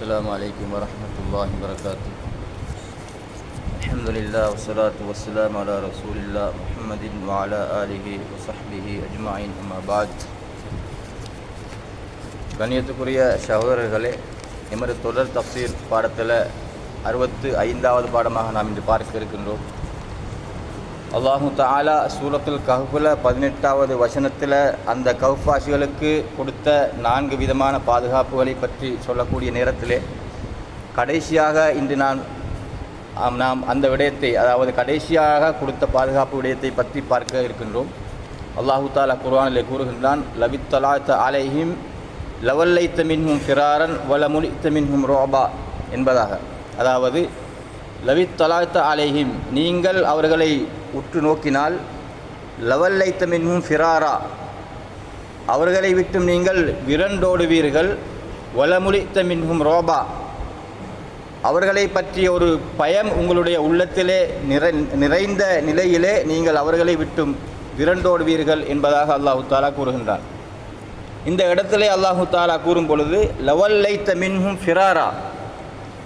السلام عليكم ورحمة الله وبركاته الحمد لله والصلاة والسلام على رسول الله محمد وعلى آله وصحبه أجمعين أما بعد கண்ணியத்துக்குரிய சகோதரர்களே எமது தொடர் தப்சீர் பாடத்தில் அறுபத்து ஐந்தாவது பாடமாக நாம் இன்று பார்க்க இருக்கின்றோம் அல்லாஹு தாலா சூரத்துல் கஹ்ஃபில் பதினெட்டாவது வசனத்தில் அந்த கஹ்ஃபாசிகளுக்கு கொடுத்த நான்கு விதமான பாதுகாப்புகளை பற்றி சொல்லக்கூடிய நேரத்திலே கடைசியாக இன்று நான் நாம் அந்த விடயத்தை அதாவது கடைசியாக கொடுத்த பாதுகாப்பு விடயத்தை பற்றி பார்க்க இருக்கின்றோம். அல்லாஹு தாலா குர்வானிலே கூறுகின்றான் லவித்தலாத்த அலைஹிம் லவல்லைத்த மின்ஹும் ஃபிராரன் வலமுலித்த மின்ஹும் ரோபா என்பதாக. அதாவது லவித்தலாத்த அலைஹிம் நீங்கள் அவர்களை உற்று நோக்கினால் லவல்லைத்த மின்ஹும் ஃபிராரா. அவர்களை விட்டும் நீங்கள் விரண்டோடுவீர்கள் வலமுலித்த மின்ஹும் ரோபா. அவர்களை பற்றிய ஒரு பயம் உங்களுடைய உள்ளத்திலே நிறை நிறைந்த நிலையிலே நீங்கள் அவர்களை விட்டும் விரண்டோடுவீர்கள் என்பதாக அல்லாஹு தாலா கூறுகின்றான். இந்த இடத்திலே அல்லாஹு தாலா கூறும் பொழுது லவல்லைத்த மின்ஹும் ஃபிராரா.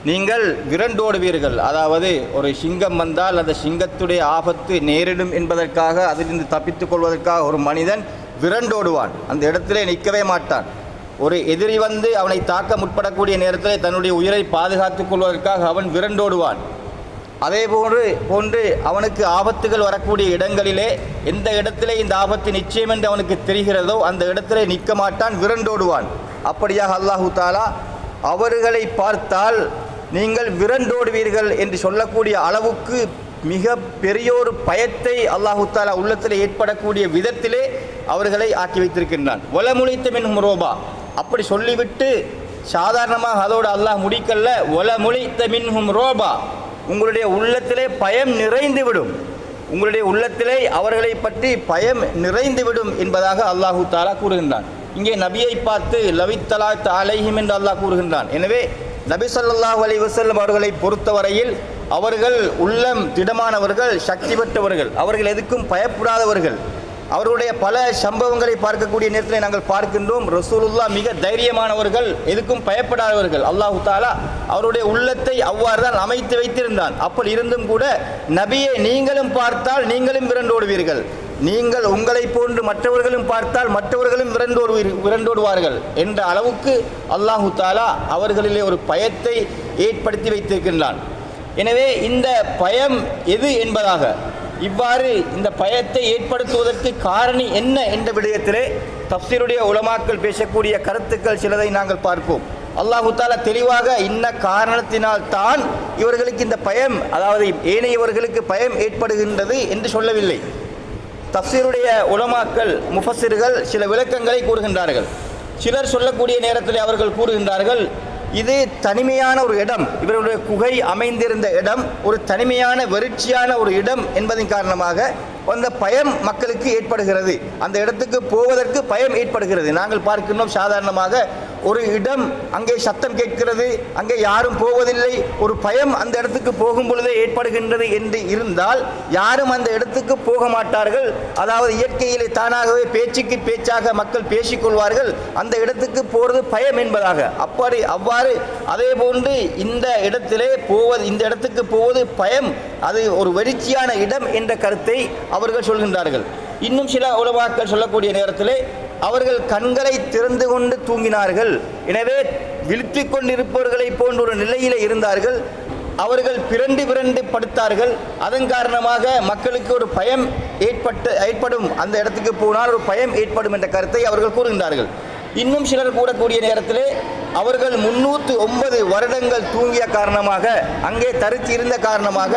நீங்கள் விரண்டோடுவீர்கள். அதாவது ஒரு சிங்கம் வந்தால் அந்த சிங்கத்துடைய ஆபத்து நேரிடும் என்பதற்காக அதிலிருந்து தப்பித்துக் கொள்வதற்காக ஒரு மனிதன் விரண்டோடுவான். அந்த இடத்திலே நிற்கவே மாட்டான். ஒரு எதிரி வந்து அவனை தாக்க முற்படக்கூடிய நேரத்தில் தன்னுடைய உயிரை பாதுகாத்துக் கொள்வதற்காக அவன் விரண்டோடுவான். அதே போன்று போன்று அவனுக்கு ஆபத்துகள் வரக்கூடிய இடங்களிலே எந்த இடத்திலே இந்த ஆபத்து நிச்சயம் என்று அவனுக்கு தெரிகிறதோ அந்த இடத்திலே நிற்க மாட்டான் விரண்டோடுவான். அப்படியாக அல்லாஹு தாலா அவர்களை பார்த்தால் நீங்கள் விரண்டோடுவீர்கள் என்று சொல்லக்கூடிய அளவுக்கு மிக பெரியோரு பயத்தை அல்லாஹு தாலா உள்ளத்தில் ஏற்படக்கூடிய விதத்திலே அவர்களை ஆக்கி வைத்திருக்கின்றான். ஒலமுழித்த மின் ரோபா அப்படி சொல்லிவிட்டு சாதாரணமாக அதோடு அல்லாஹ் முடிக்கல்ல. ஒலமுழித்த மின்ஹும் ரோபா உங்களுடைய உள்ளத்திலே பயம் நிறைந்துவிடும். உங்களுடைய உள்ளத்திலே அவர்களை பற்றி பயம் நிறைந்துவிடும் என்பதாக அல்லாஹு தாலா கூறுகின்றான். இங்கே நபியை பார்த்து லவித்தலா அலைஹிம் என்று அல்லாஹ் கூறுகின்றான். எனவே நபி ஸல்லல்லாஹு அலைஹி அவர்களை பொறுத்தவரையில் அவர்கள் உள்ளம் திடமானவர்கள் சக்தி பெற்றவர்கள். அவர்கள் எதுக்கும் பயப்படாதவர்கள். அவர்களுடைய பல சம்பவங்களை பார்க்கக்கூடிய நேரத்தில் நாங்கள் பார்க்கின்றோம். ரசூலுல்லா மிக தைரியமானவர்கள் எதுக்கும் பயப்படாதவர்கள். அல்லாஹு தாலா அவருடைய உள்ளத்தை அவ்வாறு தான் அமைத்து வைத்திருந்தான். அப்படி இருந்தும் கூட நபியை நீங்களும் பார்த்தால் நீங்களும் விரண்டோடுவீர்கள். நீங்கள் உங்களை போன்று மற்றவர்களும் பார்த்தால் மற்றவர்களும் விரண்டோடுவீர் விரண்டோடுவார்கள் என்ற அளவுக்கு அல்லாஹு தாலா அவர்களிலே ஒரு பயத்தை ஏற்படுத்தி வைத்திருக்கின்றான். எனவே இந்த பயம் எது என்பதாக இவ்வாறு இந்த பயத்தை ஏற்படுத்துவதற்கு காரணி என்ன என்ற விடயத்திலே தப்சீருடைய உலமாக்கள் பேசக்கூடிய கருத்துக்கள் சிலதை நாங்கள் பார்ப்போம். அல்லாஹு தாலா தெளிவாக இன்ன காரணத்தினால் தான் இவர்களுக்கு இந்த பயம் அதாவது ஏனையவர்களுக்கு பயம் ஏற்படுகின்றது என்று சொல்லவில்லை. தப்சீருடைய உலமாக்கள் முஃபசிர்கள் சில விளக்கங்களை கூறுகின்றார்கள். சிலர் சொல்லக்கூடிய நேரத்தில் அவர்கள் கூறுகின்றார்கள் இது தனிமையான ஒரு இடம். இவருடைய குகை அமைந்திருந்த இடம் ஒரு தனிமையான வெறிச்சியான ஒரு இடம் என்பதன் காரணமாக அந்த பயம் மக்களுக்கு ஏற்படுகிறது. அந்த இடத்துக்கு போவதற்கு பயம் ஏற்படுகிறது. நாங்கள் பார்க்கின்றோம் சாதாரணமாக ஒரு இடம் அங்கே சத்தம் கேட்கிறது அங்கே யாரும் போவதில்லை. ஒரு பயம் அந்த இடத்துக்கு போகும் பொழுதே ஏற்படுகின்றது என்று இருந்தால் யாரும் அந்த இடத்துக்கு போக மாட்டார்கள். அதாவது இயற்கையிலே தானாகவே பேச்சுக்கு பேச்சாக மக்கள் பேசிக்கொள்வார்கள். அந்த இடத்துக்கு போகிறது பயம் என்பதாக. அப்படி அவ்வாறு அதே போன்று இந்த இடத்திலே போவது இந்த இடத்துக்கு போவது பயம் அது ஒரு வெறிச்சியான இடம் என்ற கருத்தை அவர்கள் சொல்கின்றார்கள். இன்னும் சில உலவாக்கள் சொல்லக்கூடிய நேரத்திலே அவர்கள் கண்களை திறந்து கொண்டு தூங்கினார்கள். எனவே விழித்து கொண்டிருப்பவர்களை போன்ற ஒரு நிலையில் இருந்தார்கள். அவர்கள் பிறண்டு பிறண்டு படுத்தார்கள். அதன் காரணமாக மக்களுக்கு ஒரு பயம் ஏற்பட்டு ஏற்படும். அந்த இடத்துக்கு போனால் ஒரு பயம் ஏற்படும் என்ற கருத்தை அவர்கள் கூறுகின்றார்கள். இன்னும் சிலர் கூடக்கூடிய நேரத்திலே அவர்கள் முன்னூற்று ஒன்பது வருடங்கள் தூங்கிய காரணமாக அங்கே தரித்து இருந்த காரணமாக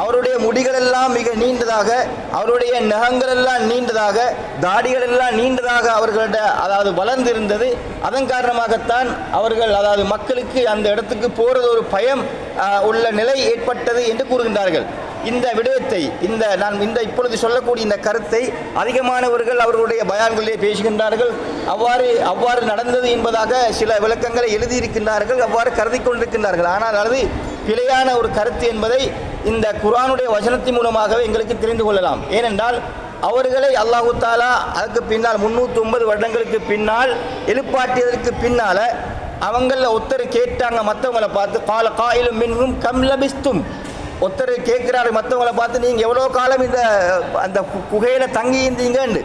அவருடைய முடிகளெல்லாம் மிக நீண்டதாக அவருடைய நகங்கள் எல்லாம் நீண்டதாக தாடிகளெல்லாம் நீண்டதாக அவர்களுடைய அதாவது வளர்ந்திருந்தது. அதன் காரணமாகத்தான் அவர்கள் அதாவது மக்களுக்கு அந்த இடத்துக்கு போகிறது ஒரு பயம் உள்ள நிலை ஏற்பட்டது என்று கூறுகின்றார்கள். இந்த விடயத்தை இந்த நான் இந்த இப்பொழுது சொல்லக்கூடிய இந்த கருத்தை அதிகமானவர்கள் அவர்களுடைய பயான்களிலே பேசுகின்றார்கள். அவ்வாறு அவ்வாறு நடந்தது என்பதாக சில விளக்கங்களை எழுதியிருக்கின்றார்கள். அவ்வாறு கருதி கொண்டிருக்கின்றார்கள். ஆனால் அது பிழையான ஒரு கருத்து என்பதை இந்த குரானுடைய வசனத்தின் மூலமாகவே எங்களுக்கு தெரிந்து கொள்ளலாம். ஏனென்றால் அவர்களை அல்லாஹு தாலா அதுக்கு பின்னால் முன்னூற்றி ஒன்பது வருடங்களுக்கு பின்னால் எழுப்பாட்டியதற்கு பின்னால அவங்கள ஒருத்தர் கேட்டாங்க. மற்றவங்கள பார்த்து கால காயிலும் மின்னும் கம் லபிஸ்தும். ஒருத்தர் கேட்குறாரு மற்றவங்கள பார்த்து நீங்கள் எவ்வளோ காலம் இந்த அந்த கு- தங்கி இருந்தீங்கன்னு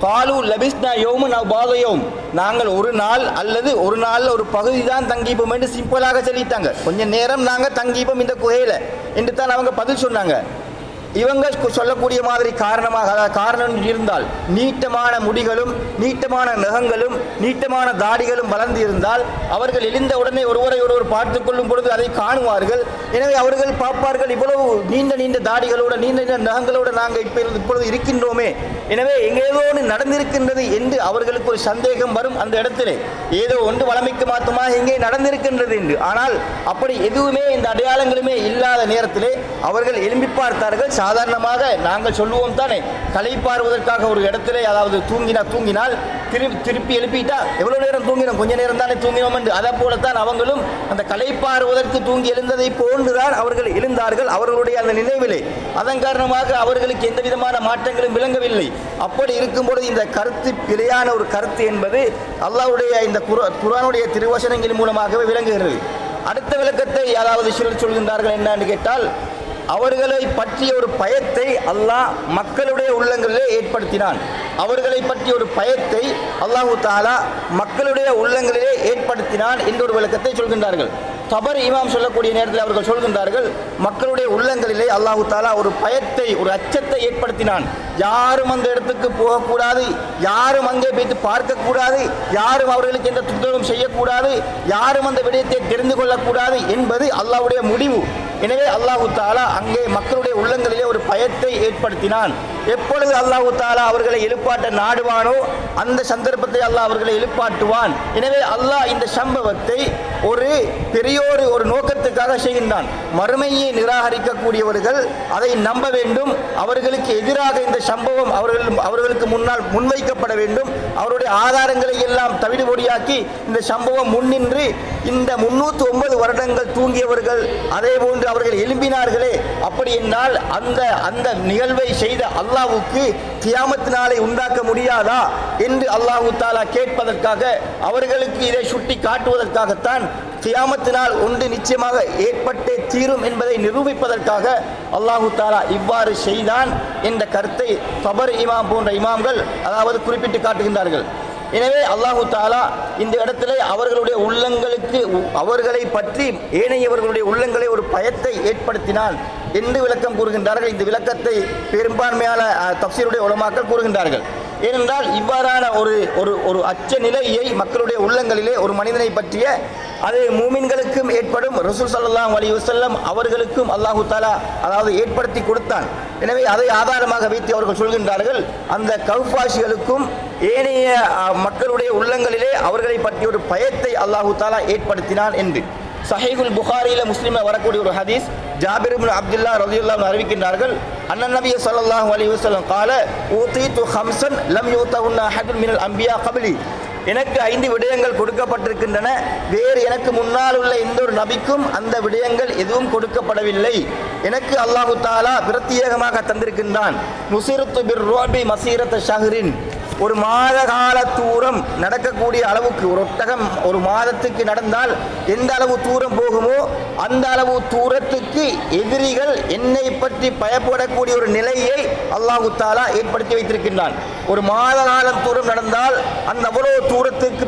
காலு லபிஸ்னா யோமு நான் பாதையோம் நாங்கள் ஒரு நாள் அல்லது ஒரு நாளில் ஒரு பகுதி தான் தங்கிப்போம் என்று சிம்பிளாக சொல்லிட்டாங்க. கொஞ்ச நேரம் நாங்கள் தங்கிப்போம் இந்த குகையில். என்று தான் அவங்க பதில் சொன்னாங்க. இவங்க சொல்லக்கூடிய மாதிரி காரணமாக அதாவது காரணம் இருந்தால் நீட்டமான முடிகளும் நீட்டமான நகங்களும் நீட்டமான தாடிகளும் வளர்ந்து இருந்தால் அவர்கள் எழுந்த உடனே ஒருவரை ஒருவர் பார்த்து கொள்ளும் பொழுது அதை காணுவார்கள். எனவே அவர்கள் பார்ப்பார்கள் இவ்வளவு நீண்ட நீண்ட தாடிகளோட நீண்ட நீண்ட நகங்களோட நாங்கள் இப்போ இப்பொழுது இருக்கின்றோமே. எனவே எங்கேதோ ஒன்று நடந்திருக்கின்றது என்று அவர்களுக்கு ஒரு சந்தேகம் வரும் அந்த இடத்திலே. ஏதோ ஒன்று வளமைக்கு மாத்தமாக இங்கே நடந்திருக்கின்றது என்று. ஆனால் அப்படி எதுவுமே இந்த அடையாளங்களுமே இல்லாத நேரத்திலே அவர்கள் எழும்பி பார்த்தார்கள் சாதாரணமாக நாங்கள் சொல்லுவோம் தானே களைப்பாறுவதற்காக ஒரு இடத்துல அதாவது தூங்கினா தூங்கினால் திருப்பி திருப்பி எழுப்பிட்டா எவ்வளவு நேரம் தூங்கினோம்? கொஞ்ச நேரம் தானே தூங்கினோம் என்று. அதை போலத்தான் அவங்களும் அந்த களைப்பாறுவதற்கு தூங்கி எழுந்ததை போன்றுதான் அவர்கள் எழுந்தார்கள் அவர்களுடைய அந்த நினைவிலே. அதன் காரணமாக அவர்களுக்கு எந்த விதமான மாற்றங்களும் விளங்கவில்லை. அப்படி இருக்கும்பொழுது இந்த கருத்து பிழையான ஒரு கருத்து என்பது அல்லாவுடைய இந்த குர குரானுடைய திருவசனங்களின் மூலமாகவே விளங்குகிறது. அடுத்த விளக்கத்தை அதாவது சிலர் சொல்கின்றார்கள் என்னன்னு கேட்டால் அவர்களை பற்றிய ஒரு பயத்தை அல்லாஹ் மக்களுடைய உள்ளங்களிலே ஏற்படுத்தினான். அவர்களை பற்றிய ஒரு பயத்தை அல்லாஹு தாலா மக்களுடைய உள்ளங்களிலே ஏற்படுத்தினான் என்ற ஒரு விளக்கத்தை சொல்கின்றார்கள். தபர் இமாம் சொல்லக்கூடிய நேரத்தில் அவர்கள் சொல்கின்றார்கள் மக்களுடைய உள்ளங்களிலே அல்லாஹு தாலா ஒரு பயத்தை ஒரு அச்சத்தை ஏற்படுத்தினான். யாரும் அந்த இடத்துக்கு போகக்கூடாது யாரும் அங்கே போய்த்து பார்க்கக்கூடாது யாரும் அவர்களுக்கு எந்த துன்பமும் செய்யக்கூடாது யாரும் அந்த விடயத்தை தெரிந்து கொள்ளக்கூடாது என்பது அல்லாவுடைய முடிவு. எனவே அல்லாஹு தாலா அங்கே மக்களுடைய உள்ளங்களிலே ஒரு பயத்தை ஏற்படுத்தினான். எப்பொழுது அல்லாஹு தாலா அவர்களை எழுப்பாட்ட நாடுவானோ அந்த சந்தர்ப்பத்தை அல்லாஹ் அவர்களை எழுப்பாட்டுவான். எனவே அல்லாஹ் இந்த சம்பவத்தை ஒரு பெரியோரு ஒரு நோக்கத்துக்காக செய்கின்றான். மறுமையை நிராகரிக்கக்கூடியவர்கள் அதை நம்ப வேண்டும். அவர்களுக்கு எதிராக இந்த சம்பவம் அவர்கள் அவர்களுக்கு முன்னால் முன்வைக்கப்பட வேண்டும். அவருடைய ஆதாரங்களை எல்லாம் தவிடுபொடியாக்கி இந்த சம்பவம் முன்னின்று இந்த முன்னூற்றி ஒன்பது வருடங்கள் தூங்கியவர்கள் அதே போன்று அவர்கள் எழும்பினார்களே அப்படி என்னால் அந்த அந்த நிகழ்வை செய்த அல்லாவுக்கு கியாமத் நாளை உண்டாக்க முடியாதா என்று அல்லாஹு தாலா கேட்பதற்காக அவர்களுக்கு இதை சுட்டி காட்டுவதற்காகத்தான் கியாமத்து நாள் ஒன்று நிச்சயமாக ஏற்பட்டே தீரும் என்பதை நிரூபிப்பதற்காக அல்லாஹு தாலா இவ்வாறு செய்தான் என்ற கருத்தை பபர் இமாம் போன்ற இமாம்கள் அதாவது குறிப்பிட்டு காட்டுகின்றார்கள். எனவே அல்லாஹு தாலா இந்த இடத்துல அவர்களுடைய உள்ளங்களுக்கு அவர்களை பற்றி ஏனையவர்களுடைய உள்ளங்களை ஒரு பயத்தை ஏற்படுத்தினான் என்று விளக்கம் கூறுகின்றார்கள். இந்த விளக்கத்தை பெரும்பான்மையான தப்சீருடைய உலமாக்கள் கூறுகின்றார்கள். ஏனென்றால் இவ்வாறான ஒரு ஒரு ஒரு அச்ச நிலையை மக்களுடைய உள்ளங்களிலே ஒரு மனிதனை பற்றிய அது மூமின்களுக்கும் ஏற்படும் ரசூல் சல்லாம் அலி வசல்லம் அவர்களுக்கும் அல்லாஹு தாலா அதாவது ஏற்படுத்தி கொடுத்தான். எனவே அதை ஆதாரமாக வைத்து அவர்கள் சொல்கின்றார்கள் அந்த கவுபாசிகளுக்கும் ஏனைய மக்களுடைய உள்ளங்களிலே அவர்களை பற்றிய ஒரு பயத்தை அல்லாஹு தாலா ஏற்படுத்தினான் என்று. சஹைகுல் புகாரியில் முஸ்லீமை வரக்கூடிய ஒரு ஹதீஸ் ஜாபிர்பின் அப்துல்லா ரலியுல்லா அறிவிக்கின்றார்கள் அண்ணன் நபிய சல்லாஹூ அலி வசலம் கால ஊத்தி து ஹம்சன் லம் யூத்தவுன்னா ஹதுல் மினல் அம்பியா கபிலி. எனக்கு ஐந்து விடயங்கள் கொடுக்கப்பட்டிருக்கின்றன. வேறு எனக்கு முன்னால் உள்ள எந்த ஒரு நபிக்கும் அந்த விடயங்கள் எதுவும் கொடுக்கப்படவில்லை. எனக்கு அல்லாஹு தாலா பிரத்யேகமாக தந்திருக்கின்றான். முசிரத்து பிர் ரோபி மசீரத் ஷஹரின். ஒரு மாத கால தூரம் நடக்கக்கூடிய அளவுக்கு ஒரு ஒட்டகம் ஒரு மாதத்துக்கு நடந்தால் எந்த அளவு தூரம் போகுமோ அந்த அளவு தூரத்துக்கு எதிரிகள் என்னை பற்றி பயப்படக்கூடிய ஒரு நிலையை அல்லாஹு தாலா ஏற்படுத்தி வைத்திருக்கின்றான். ஒரு மாத காலம் தூரம் நடந்தால் அந்த அவ்வளவு தூரத்துக்கு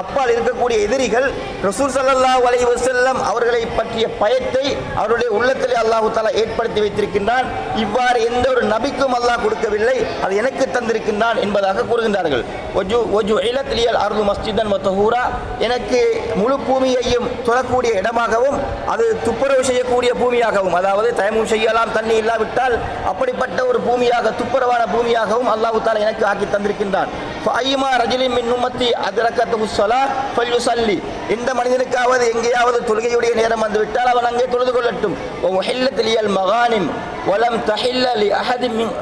அப்பால் இருக்கக்கூடிய எதிரிகள் ரசூல் சல்லா அலைஹி செல்லம் அவர்களை பற்றிய பயத்தை அவருடைய உள்ளத்திலே அல்லாஹு தாலா ஏற்படுத்தி வைத்திருக்கின்றான். இவ்வாறு எந்த ஒரு நபிக்கும் அல்லாஹ் கொடுக்கவில்லை. அது எனக்கு தந்திருக்கின்றான் என்பதாக கூறுகின்றார்கள். ஒஜு ஒஜு இலத்திலியல் அருள் மஸ்ஜிதன் மத்தஹூரா எனக்கு முழு பூமியையும் தொழக்கூடிய இடமாகவும் அது துப்புரவு செய்யக்கூடிய பூமியாகவும் அதாவது தயமும் செய்யலாம் தண்ணி இல்லாவிட்டால் அப்படிப்பட்ட ஒரு பூமியாக துப்புரவான பூமியாகவும் அல்லாஹு தாலா எனக்கு ஆக்கி தந்திருக்கின்றான். ஐயுமா ரஜிலின் மின் உம்மத்தி அதிரக்கத்து சொலா ஃபல்யுசல்லி. மனிதனுக்காவது எங்கேயாவது தொழுகையுடைய நேரம் வந்து விட்டால் அவன் அங்கே தொழுது கொள்ளட்டும். ஹில்லத்திலியல் மகானிம். வலம் தஹில்லி அஹதி மின்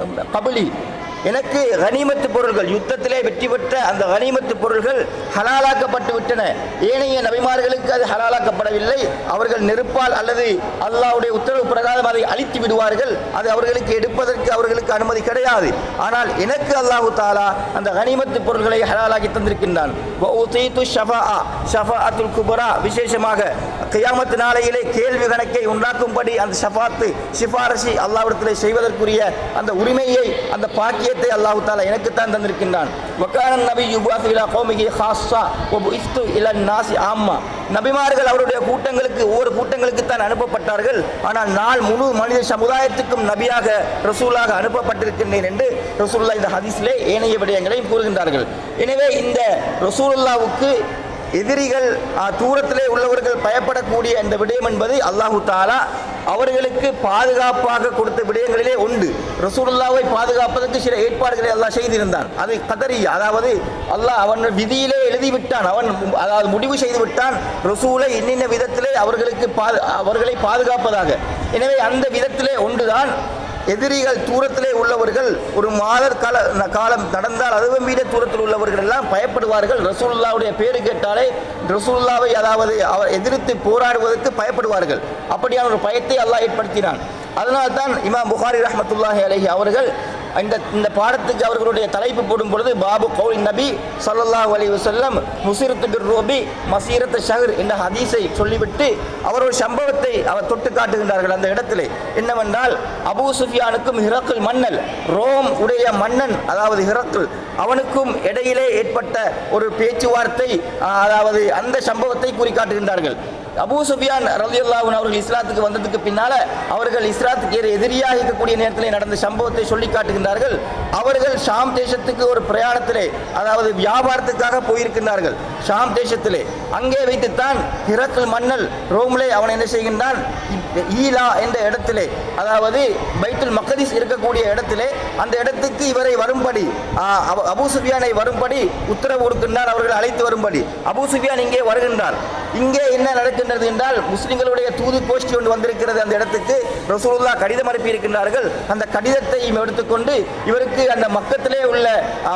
எனக்கு கனிமத்து பொருள்கள் யுத்தத்திலே வெற்றி பெற்ற அந்த கனிமத்து பொருள்கள் ஹலாலாக்கப்பட்டு விட்டன. ஏனைய நபிமார்களுக்கு அது ஹலாலாக்கப்படவில்லை. அவர்கள் நெருப்பால் அல்லது அல்லாவுடைய உத்தரவு பிரகாரம் அதை அழித்து விடுவார்கள். அது அவர்களுக்கு எடுப்பதற்கு அவர்களுக்கு அனுமதி கிடையாது. ஆனால் எனக்கு அல்லாஹு தாலா அந்த கனிமத்து பொருள்களை ஹலாலாக்கி தந்திருக்கின்றான். குபரா. விசேஷமாக கியாமத்து நாளையிலே கேள்வி கணக்கை உண்டாக்கும்படி அந்த ஷஃபாத்து சிபாரசி அல்லாஹ்விடத்திலே செய்வதற்குரிய அந்த உரிமையை அந்த பாக்கியத்தை அல்லாஹு தாலா எனக்குத்தான் தந்திருக்கின்றான். வக்கான நபி யுபாத் இலா கோமிகி ஹாஸா வ புஇஸ்து இலா நாசி ஆம்மா. நபிமார்கள் அவருடைய கூட்டங்களுக்கு ஒவ்வொரு கூட்டங்களுக்கு தான் அனுப்பப்பட்டார்கள். ஆனால் நாள் முழு மனித சமுதாயத்துக்கும் நபியாக ரசூலாக அனுப்பப்பட்டிருக்கின்றேன் என்று ரசூல்லா இந்த ஹதீஸிலே ஏனைய விடயங்களையும் கூறுகின்றார்கள். எனவே இந்த ரசூலுல்லாவுக்கு எதிரிகள் தூரத்திலே உள்ளவர்கள் பயப்படக்கூடிய இந்த விடயம் என்பது அல்லாஹு தாலா அவர்களுக்கு பாதுகாப்பாக கொடுத்த விடயங்களிலே உண்டு. ரசூலுல்லாவை பாதுகாப்பதற்கு சில ஏற்பாடுகளை அல்லாஹ் செய்திருந்தான். அது கதறி அதாவது அல்லாஹ் அவன் விதியிலே எழுதிவிட்டான். அவன் அதாவது முடிவு செய்து விட்டான் ரசூலை இன்னின்ன விதத்திலே அவர்களுக்கு பாது அவர்களை பாதுகாப்பதாக. எனவே அந்த விதத்திலே ஒன்றுதான் எதிரிகள் தூரத்திலே உள்ளவர்கள் ஒரு மாதர் கால காலம் நடந்தால் அதுவும் மீத தூரத்தில் உள்ளவர்கள் எல்லாம் பயப்படுவார்கள். ரசூல்லாவுடைய பேரு கேட்டாலே ரசூல்லாவை அதாவது அவர் எதிர்த்து போராடுவதற்கு பயப்படுவார்கள். அப்படியான ஒரு பயத்தை அல்லாஹ் ஏற்படுத்தினான். அதனால் தான் இமாம் புகாரி ரஹமத்துல்லாஹி அலஹி அவர்கள் இந்த இந்த பாடத்துக்கு அவர்களுடைய தலைப்பு போடும் பொழுது பாபு கௌல் நபி ஸல்லல்லாஹு அலி வசல்லம் முசிரத்து பிர் ரோபி மசீரத் ஷஹர் என்ற ஹதீஸை சொல்லிவிட்டு அவர் ஒரு சம்பவத்தை அவர் தொட்டு காட்டுகின்றார்கள் அந்த இடத்திலே. என்னவென்றால் அபு சுஃபியானுக்கும் ஹிரக்குல் மன்னல் ரோம் உடைய மன்னன் அதாவது ஹிரக்குல் அவனுக்கும் இடையிலே ஏற்பட்ட ஒரு பேச்சுவார்த்தை அதாவது அந்த சம்பவத்தை குறிக்காட்டுகின்றார்கள். அபூ சுஃபியான் ரலியல்லாஹு அன்ஹு அவர்கள் இஸ்லாத்துக்கு வந்ததுக்கு பின்னால அவர்கள் இஸ்லாத்துக்கு ஏற எதிரியாக இருக்கக்கூடிய நேரத்தில் நடந்த சம்பவத்தை சொல்லி காட்டுகின்றார்கள். அவர்கள் ஷாம் தேசத்துக்கு ஒரு பிரயாணத்திலே அதாவது வியாபாரத்துக்காக போயிருக்கின்றார்கள். ஷாம் தேசத்திலே. அங்கே வைத்துத்தான் ஹிரக்கல் மன்னல் ரோம்லே அவன் என்ன செய்கின்றான்? ஈலா என்ற இடத்திலே அதாவது பைத்துல் மக்கதிஸ் இருக்கக்கூடிய இடத்திலே அந்த இடத்துக்கு இவரை வரும்படி ஆ, அபு- சுஃபியானை வரும்படி உத்தரவு கொடுக்கின்றார் அவர்கள் அழைத்து வரும்படி. அபூ சுஃபியான் இங்கே வருகின்றார் இங்கே என்ன நடக்கின்றது என்றால் முஸ்லிம்களுடைய தூது கோஷ்டி ஒன்று வந்திருக்கிறது அந்த இடத்துக்கு. ரசூலுல்லா கடிதம் அனுப்பி இருக்கின்றார்கள். அந்த கடிதத்தை எடுத்துக்கொண்டு இவருக்கு அந்த மக்கத்திலே உள்ள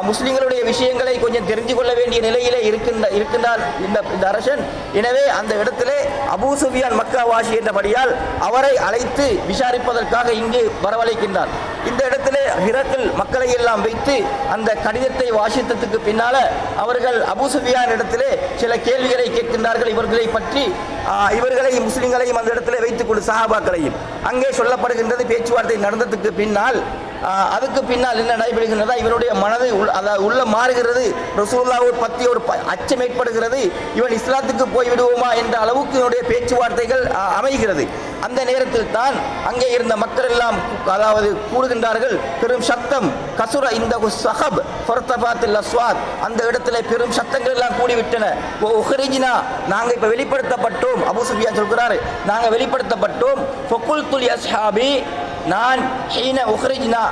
முஸ்லிம்களுடைய விஷயங்களை கொஞ்சம் தெரிஞ்சு கொள்ள வேண்டிய நிலையிலே இருக்கின்ற இருக்கின்றான் இந்த இந்த அரசன். எனவே அந்த இடத்திலே அபூ சுஃபியான் மக்கா வாசி என்றபடியால் அவரை அழைத்து விசாரிப்பதற்காக இங்கு வரவழைக்கின்றார் இந்த இடத்திலே ஹிரக்கில் மக்களை எல்லாம் வைத்து அந்த கடிதத்தை வாசித்ததுக்கு பின்னால அவர்கள் அபூ சுஃபியான் இடத்திலே சில கேள்விகளை கேட்கின்றார்கள். இவர்களை பற்றி இவர்களை முஸ்லிம்களையும் அந்த இடத்திலே வைத்துக் கொண்டு சஹாபாக்களையும். அங்கே சொல்லப்படுகின்றது பேச்சுவார்த்தை நடந்ததுக்கு பின்னால் அதுக்கு பின்னால் என்ன நடைபெறுகின்றதா இவனுடைய மனது உள்ள- அதாவது உள்ள மாறுகிறது. ரசூலுல்லாவை பற்றி ஒரு ப- அச்சம் ஏற்படுகிறது. இவன் இஸ்லாத்துக்கு போய் விடுவோமா என்ற அளவுக்கு இவனுடைய பேச்சுவார்த்தைகள் அமைகிறது. அந்த நேரத்தில் தான் அங்கே இருந்த மக்கள் எல்லாம் அதாவது கூடுகின்றார்கள் பெரும் சத்தம். கசுர இந்த சஹப் ஃபர்தபாத்தில் அஸ்வாத். அந்த இடத்துல பெரும் சத்தங்கள் எல்லாம் கூடிவிட்டன. ஓ உஹரிஜினா நாங்கள் இப்போ வெளிப்படுத்தப்பட்டோம். அபு சுஃபியான் சொல்கிறாரு நாங்கள் வெளிப்படுத்தப்பட்டோம். ஃபொக்குல் துல் அஸ்ஹாபி நான் ஹீன உஹரிஜ்னா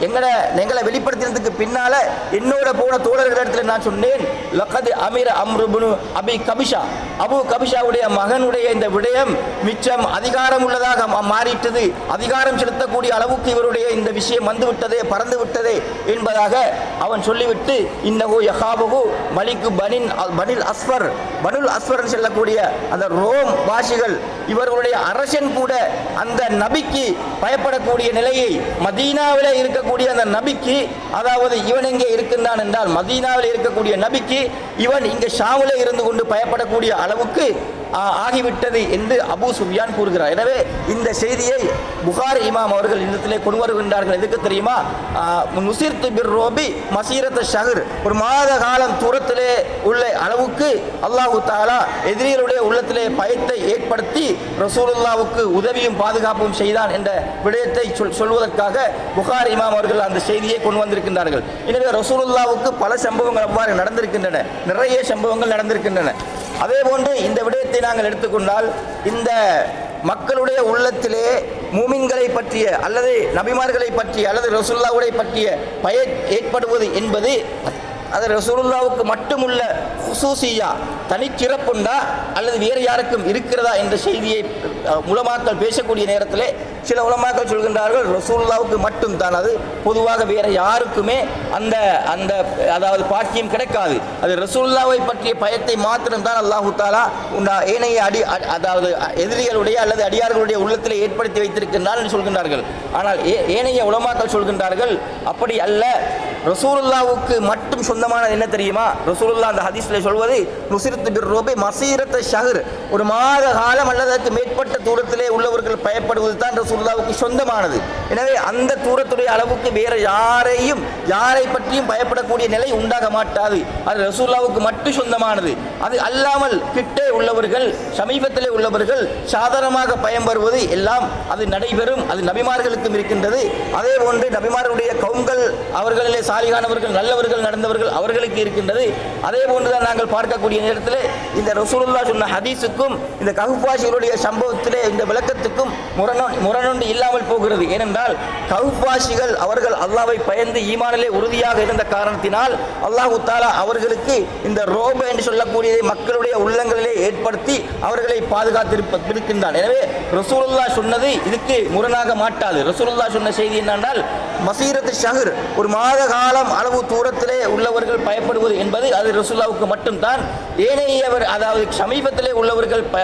எங்களை எங்களை வெளிப்படுத்தினதுக்கு பின்னால என்னோட போன தோழர்களிடத்தில் நான் சொன்னேன் லக்கது அமீர் அம்ருபுனு அபி கபிஷா. அபு கபிஷாவுடைய மகனுடைய இந்த விடயம் மிச்சம் அதிகாரம் உள்ளதாக மாறிட்டது. அதிகாரம் செலுத்தக்கூடிய அளவுக்கு இவருடைய இந்த விஷயம் வந்து விட்டதே பறந்து விட்டதே என்பதாக அவன் சொல்லிவிட்டு இன்னகோ யஹாபுகு மலிக்கு பனின் பனில் அஸ்வர் பனுல் அஸ்வர் சொல்லக்கூடிய அந்த ரோம் வாசிகள் இவர்களுடைய அரசன் கூட அந்த நபிக்கு பயப்படக்கூடிய நிலையை மதீனாவில் இருக்கக்கூடிய அந்த நபிக்கு அதாவது இவன் எங்கே இருக்கின்றான் என்றால் மதீனாவில் இருக்கக்கூடிய நபிக்கு இவன் இங்கே ஷாவில் இருந்து கொண்டு பயப்படக்கூடிய அளவுக்கு ஆகிவிட்டது என்று அபூ சுஃபியான் கூறுகிறார். எனவே இந்த செய்தியை புகார் இமாம் அவர்கள் இடத்திலே கொண்டு வருகின்றார்கள். எதுக்கு தெரியுமா? நுசிர்த்து பிர் ரோபி மசீரத் ஷஹர் ஒரு மாத காலம் தூரத்திலே உள்ள அளவுக்கு அல்லாஹு தாலா எதிரிகளுடைய உள்ளத்திலே பயத்தை ஏற்படுத்தி ரசூலுல்லாவுக்கு உதவியும் பாதுகாப்பும் செய்தான் என்ற விடயத்தை சொல் சொல்வதற்காக புகார் இமாம் அவர்கள் அந்த செய்தியை கொண்டு வந்திருக்கின்றார்கள். எனவே ரசூலுல்லாவுக்கு பல சம்பவங்கள் அவ்வாறு நடந்திருக்கின்றன. நிறைய சம்பவங்கள் நடந்திருக்கின்றன. அதே போன்று இந்த விடயத்தை நாங்கள் எடுத்துக்கொண்டால் இந்த மக்களுடைய உள்ளத்திலே மூமின்களை பற்றிய அல்லது நபிமார்களை பற்றிய அல்லது ரசுல்லாவுடை பற்றிய பய ஏற்படுவது என்பது அது ரசூலுல்லாவுக்கு மட்டுமுள்ள ஹுசூசியா. தனிச்சிறப்புண்டா அல்லது வேறு யாருக்கும் இருக்கிறதா என்ற செய்தியை உலமாக்கள் பேசக்கூடிய நேரத்தில் சில உலமாக்கள் சொல்கின்றார்கள் ரசூல்லாவுக்கு மட்டும்தான். அது பொதுவாக வேற யாருக்குமே அந்த அந்த அதாவது பாக்கியம் கிடைக்காது. அது ரசூல்லாவை பற்றிய பயத்தை மாத்திரம்தான் அல்லாஹு தாலா உண்டா ஏனைய அடி அ- அதாவது எதிரிகளுடைய அல்லது அடியார்களுடைய உள்ளத்தில் ஏற்படுத்தி வைத்திருக்கின்றால் என்று சொல்கின்றார்கள். ஆனால் ஏ- ஏனைய உலமாக்கள் சொல்கின்றார்கள் அப்படி அல்ல ரசூலுல்லாவுக்கு மட்டும் சொந்தமானது என்ன தெரியுமா? ரசூலுல்லா அந்த ஹதீஸ்ல சொல்வது நுசிரத்து பிர் ரோபே மசீரத்த ஷஹர். ஒரு மாத காலம் அல்லது அதற்கு மேற்பட்ட தூரத்திலே உள்ளவர்கள் பயப்படுவது தான் ரசூல்லாவுக்கு சொந்தமானது. எனவே அந்த தூரத்துடைய அளவுக்கு வேற யாரையும் யாரை பற்றியும் பயப்படக்கூடிய நிலை உண்டாக மாட்டாது. அது ரசூல்லாவுக்கு மட்டும் சொந்தமானது. அது அல்லாமல் கிட்டே உள்ளவர்கள் சமீபத்திலே உள்ளவர்கள் சாதாரணமாக பயம் வருவது எல்லாம் அது நடைபெறும் அது நபிமார்களுக்கும் இருக்கின்றது. அதே போன்று நபிமார்களுடைய கவுங்கள் அவர்களிலே சாலிகானவர்கள் நல்லவர்கள் நடந்தவர்கள் அவர்களுக்கு இருக்கின்றது. அதே போன்றுதான் நாங்கள் பார்க்கக்கூடிய நேரத்தில் இந்த ரசூலுல்லா சொன்ன ஹதீஸுக்கும் இந்த ககுப்பாசிகளுடைய சம்பவத்திலே இந்த விளக்கத்துக்கும் முரணோ முரணொன்று இல்லாமல் போகிறது. ஏனென்றால் ககுப்பாசிகள் அவர்கள் அல்லாவை பயந்து ஈமானிலே உறுதியாக இருந்த காரணத்தினால் அல்லாஹு தாலா அவர்களுக்கு இந்த ரோப என்று சொல்லக்கூடியதை மக்களுடைய உள்ளங்களிலே ஏற்படுத்தி அவர்களை பாதுகாத்திருப்ப எனவே ரசூலுல்லா சொன்னது இதுக்கு முரணாக மாட்டாது. ரசூலுல்லா சொன்ன செய்தி என்னென்றால் மசீரத்து ஷஹர் ஒரு மாத காலம் அளவு தூரத்திலே உள்ளவர்கள் பயப்படுவது என்பது அது ரசுல்லாவுக்கு மட்டும்தான். ஏனையவர் அதாவது சமீபத்திலே உள்ளவர்கள் ப-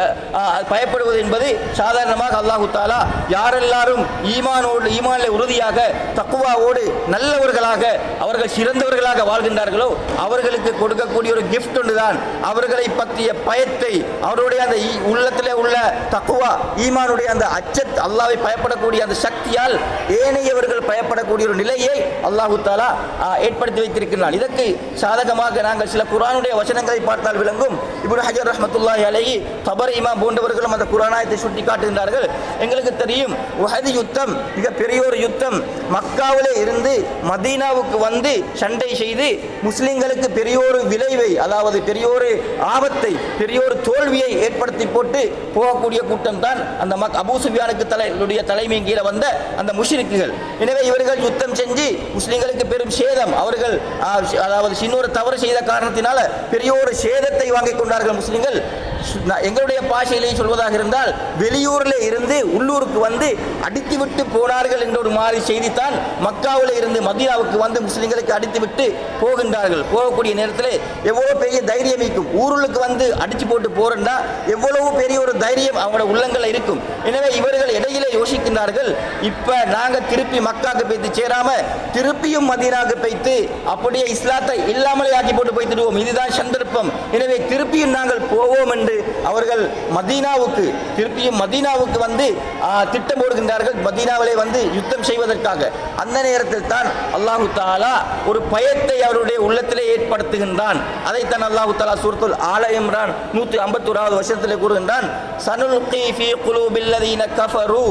பயப்படுவது என்பது சாதாரணமாக அல்லாஹு தாலா யாரெல்லாரும் ஈமானோடு ஈமானில் உறுதியாக தக்குவாவோடு நல்லவர்களாக அவர்கள் சிறந்தவர்களாக வாழ்கின்றார்களோ அவர்களுக்கு கொடுக்கக்கூடிய ஒரு கிஃப்ட் ஒன்றுதான். அவர்களை பற்றிய பயத்தை அவருடைய அந்த உள்ளத்திலே உள்ள தக்குவா ஈமானுடைய அந்த அச்சத் அல்லாவை பயப்படக்கூடிய அந்த சக்தியால் ஏனையவர்கள் பயப்பட பயப்படக்கூடிய ஒரு நிலையை அல்லாஹு தாலா ஏற்படுத்தி வைத்திருக்கிறான் இதற்கு சாதகமாக நாங்கள் சில குரானுடைய வசனங்களை பார்த்தால் விளங்கும். இப்படி ஹஜர் ரஹ்மத்துல்லாஹி அலைஹி தபர் இமா போன்றவர்களும் அந்த குரானாயத்தை சுட்டி காட்டுகின்றார்கள் எங்களுக்கு தெரியும் உஹது யுத்தம் மிக பெரிய ஒரு யுத்தம். மக்காவிலே இருந்து மதீனாவுக்கு வந்து சண்டை செய்து முஸ்லிம்களுக்கு பெரிய ஒரு விளைவை அதாவது பெரிய ஒரு ஆபத்தை பெரிய ஒரு தோல்வியை ஏற்படுத்தி போட்டு போகக்கூடிய கூட்டம் தான் அந்த மக் அபூ சுஃபியானுக்கு தலையுடைய தலைமை கீழே வந்த அந்த முஷ்ரிக்குகள். எனவே இவர்கள் யுத்தம் செஞ்சு முஸ்லிம்களுக்கு பெரும் சேதம். அவர்கள் அதாவது சின்னொரு தவறு செய்த காரணத்தினால பெரிய ஒரு சேதத்தை வாங்கிக் கொண்டார்கள் முஸ்லிம்கள். எங்களுடைய பாஷையிலேயே சொல்வதாக இருந்தால் வெளியூரில் இருந்து உள்ளூருக்கு வந்து அடித்து விட்டு போனார்கள் என்ற ஒரு மாதிரி செய்தித்தான் மக்காவில் இருந்து மதீனாவுக்கு வந்து முஸ்லீம்களுக்கு அடித்து விட்டு போகின்றார்கள். போகக்கூடிய நேரத்தில் எவ்வளோ பெரிய தைரியம் இருக்கும். ஊருளுக்கு வந்து அடித்து போட்டு போறேன்னா எவ்வளவு பெரிய ஒரு தைரியம் அவங்களோட உள்ளங்களில் இருக்கும். எனவே இவர்கள் இடையிலே யோசிக்கின்றார்கள் இப்போ நாங்கள் திருப்பி மக்காக்கு போய்த்து சேராம திருப்பியும் மதீனாவுக்கு போய்த்து அப்படியே இஸ்லாத்தை இல்லாமலே ஆக்கி போட்டு போய்த்துடுவோம் இதுதான் சந்தர்ப்பம். எனவே திருப்பியும் நாங்கள் போவோம் என்று அவர்கள் மதீனாவுக்கு திருப்பியும் மதீனாவுக்கு வந்து திட்டம் போடுகின்றார்கள். மதீனாவிலே வந்து யுத்தம் செய்வதற்காக. அந்த நேரத்தில் தான் அல்லாஹு தாலா ஒரு பயத்தை அவருடைய உள்ளத்திலே ஏற்படுத்துகின்றான். அதைத்தான் அல்லாஹு தாலா சூரத்துல் ஆல இம்ரான் நூற்றி ஐம்பத்தோராவது வருஷத்தில் கூறுகின்றான் சனுல்கி ஃபீ குலூபில்லதீன கஃபரு.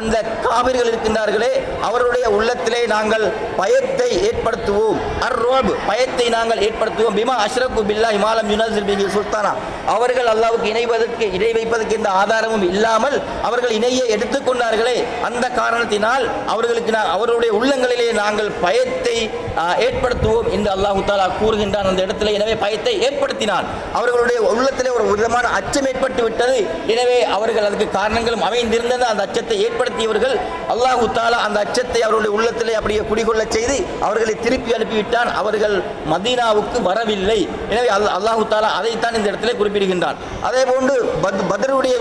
அந்த காவிர்கள் இருக்கின்றார்களே அவருடைய உள்ளத்திலே நாங்கள் பயத்தை ஏற்படுத்துவோம். அர் பயத்தை நாங்கள் ஏற்படுத்துவோம். பிமா அஷ்ரகு பில்லா இமாலம் யுனஸில் பிஹி சுல்தானா. அவர்கள் அல்லாவுக்கு இணைவதற்கு இணை வைப்பதற்கு எந்த ஆதாரமும் இல்லாமல் அவர்கள் இணையை எடுத்துக்கொண்டார்களே அந்த காரணத்தினால் அவர்களுக்கு நான் அவருடைய உள்ளங்களிலே நாங்கள் பயத்தை ஏற்படுத்துவோம் என்று அல்லாஹு தாலா கூறுகின்றான். அந்த இடத்துல எனவே பயத்தை ஏற்படுத்தினான். அவர்களுடைய உள்ளத்திலே ஒரு விதமான அச்சம் ஏற்பட்டு விட்டது. எனவே அவர்கள் அதுக்கு காரணங்களும் அமைந்திருந்தது அந்த அச்சத்தை ஏற்படுத்தியவர்கள் அல்லாஹு தாலா அந்த அச்சத்தை அவருடைய உள்ளத்திலே அப்படியே குடிகொள்ளச் செய்து அவர்களை திருப்பி அனுப்பிவிட்டான். அவர்கள் மதீனாவுக்கு வரவில்லை. எனவே அல்லாஹு தாலா அதைத்தான் இந்த இடத்திலே குறிப்பிடுகின்றான். அதே போன்று பத் பத்ருடைய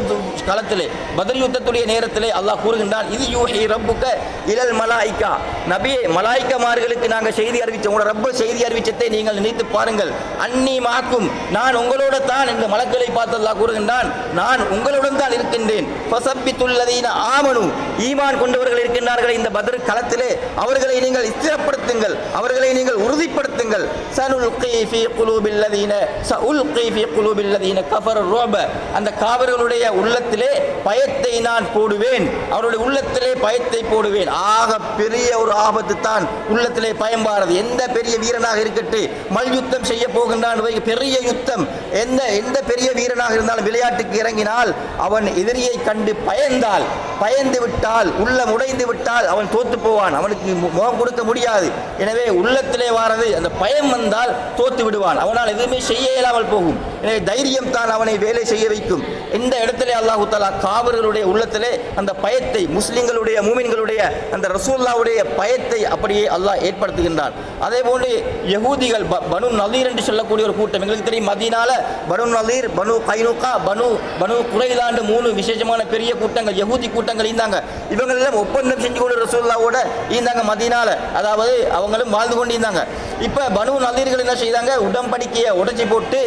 காலத்திலே பத்ர் யுத்தத்துடைய நேரத்திலே அல்லாஹ் கூறுகின்றான் இது யூஹி ரப்புக்க இலல் மலாய்க்கா. நபியே மலாய்க்கமார்களுக்கு நாங்கள் செய்தி அறிவித்த உங்களோட ரப்ப செய்தி அறிவிச்சத்தை நீங்கள் நினைத்து பாருங்கள். அன்னி மாக்கும் நான் உங்களோட தான் இந்த மலக்களை பார்த்து அல்லாஹ் கூறுகின்றான். நான் உங்களுடன் தான் இருக்கின்றேன். ஃபசப்பித்துல்லதீன ஆமனு. ஈமான் கொண்டவர்கள் இருக்கின்றார்கள். இந்த பத்ர் களத்திலே அவர்களை நீங்கள் ஸ்திரப்படுத்துங்கள். அவர்களை நீங்கள் உறுதிப்படுத்துங்கள். சனுல் குலூபில்லதீன சஉல்கி ஃபீ குலூபில்லதீன கஃபர் ரோப அந்த காவிர்களுடைய உள்ளத்திலே பயத்தை நான் போடுவேன். அவருடைய உள்ளத்திலே பயத்தை போடுவேன். ஆக பெரிய ஒரு ஆபத்து தான் உள்ளத்திலே பயம்பாரது. எந்த பெரிய வீரனாக இருக்கட்டு மல்யுத்தம் செய்ய போகின்றான் பெரிய யுத்தம். எந்த எந்த பெரிய வீரனாக இருந்தாலும் விளையாட்டுக்கு இறங்கினால் அவன் எதிரியை கண்டு பயந்தால் பயந்து விட்டால் உள்ளம் உடைந்து விட்டால் அவன் தோத்து போவான். அவனுக்கு முகம் கொடுக்க முடியாது. எனவே உள்ளத்திலே வாரது அந்த பயம் வந்தால் தோத்து விடுவான். அவனால் எதுவுமே செய்ய இயலாமல் போகும். எனவே தைரியம் தான் அவனை அவனை வேலை செய்ய வைக்கும். இந்த இடத்திலே அல்லாஹு தாலா காவர்களுடைய உள்ளத்திலே அந்த பயத்தை முஸ்லிம்களுடைய மூமின்களுடைய அந்த ரசூல்லாவுடைய பயத்தை அப்படியே அல்லாஹ் ஏற்படுத்துகின்றான். அதே போன்று யகூதிகள் பனு நலீர் என்று சொல்லக்கூடிய ஒரு கூட்டம். எங்களுக்கு தெரியும் மதினால பனு நலீர் பனு கைனுக்கா பனு பனு குறைலாண்டு மூணு விசேஷமான பெரிய கூட்டங்கள் யகூதி கூட்டங்கள் இருந்தாங்க. இவங்க எல்லாம் ஒப்பந்தம் செஞ்சு கொண்டு ரசூல்லாவோட இருந்தாங்க மதினால. அதாவது அவங்களும் வாழ்ந்து கொண்டு இருந்தாங்க இப்போ பனு நலீர்கள் என்ன செய்தாங்க? உடம்படிக்கையை உடைச்சி போட்டு